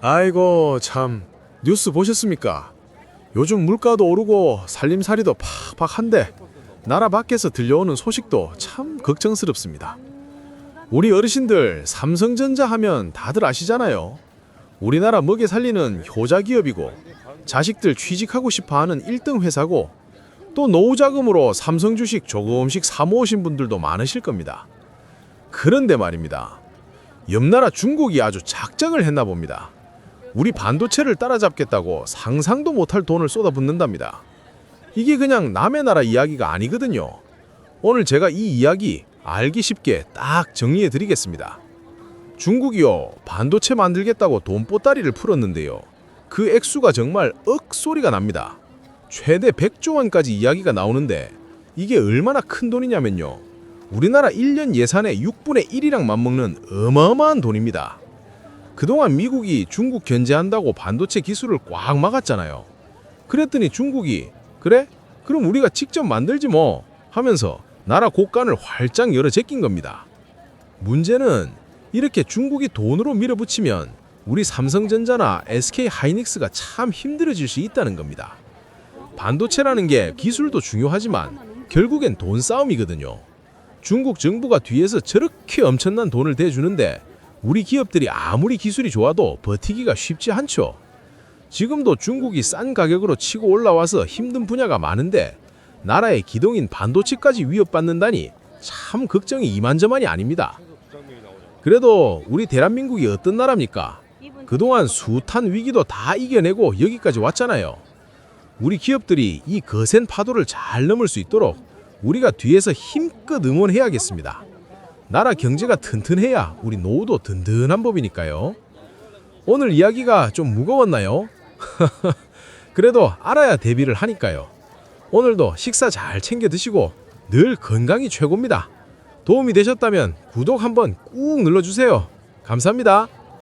아이고 참 뉴스 보셨습니까? 요즘 물가도 오르고 살림살이도 팍팍한데 나라 밖에서 들려오는 소식도 참 걱정스럽습니다. 우리 어르신들 삼성전자 하면 다들 아시잖아요. 우리나라 먹여 살리는 효자 기업이고 자식들 취직하고 싶어 하는 1등 회사고 또 노후 자금으로 삼성 주식 조금씩 사 모으신 분들도 많으실 겁니다. 그런데 말입니다. 옆나라 중국이 아주 작정을 했나 봅니다. 우리 반도체를 따라잡겠다고 상상도 못할 돈을 쏟아붓는답니다. 이게 그냥 남의 나라 이야기가 아니거든요. 오늘 제가 이 이야기 알기 쉽게 딱 정리해 드리겠습니다. 중국이요, 반도체 만들겠다고 돈보따리를 풀었는데요. 그 액수가 정말 억 소리가 납니다. 최대 100조 원까지 이야기가 나오는데 이게 얼마나 큰 돈이냐면요. 우리나라 1년 예산의 6분의 1이랑 맞먹는 어마어마한 돈입니다. 그동안 미국이 중국 견제한다고 반도체 기술을 꽉 막았잖아요. 그랬더니 중국이 그래? 그럼 우리가 직접 만들지 뭐 하면서 나라 곳간을 활짝 열어 제낀 겁니다. 문제는 이렇게 중국이 돈으로 밀어붙이면 우리 삼성전자나 SK 하이닉스가 참 힘들어질 수 있다는 겁니다. 반도체라는 게 기술도 중요하지만 결국엔 돈 싸움이거든요. 중국 정부가 뒤에서 저렇게 엄청난 돈을 대주는데 우리 기업들이 아무리 기술이 좋아도 버티기가 쉽지 않죠. 지금도 중국이 싼 가격으로 치고 올라와서 힘든 분야가 많은데 나라의 기동인 반도체까지 위협받는다니 참 걱정이 이만저만이 아닙니다. 그래도 우리 대한민국이 어떤 나라입니까? 그동안 숱한 위기도 다 이겨내고 여기까지 왔잖아요. 우리 기업들이 이 거센 파도를 잘 넘을 수 있도록 우리가 뒤에서 힘껏 응원해야겠습니다. 나라 경제가 튼튼해야 우리 노후도 든든한 법이니까요. 오늘 이야기가 좀 무거웠나요? 그래도 알아야 대비를 하니까요. 오늘도 식사 잘 챙겨 드시고 늘 건강이 최고입니다. 도움이 되셨다면 구독 한번 꾹 눌러주세요. 감사합니다.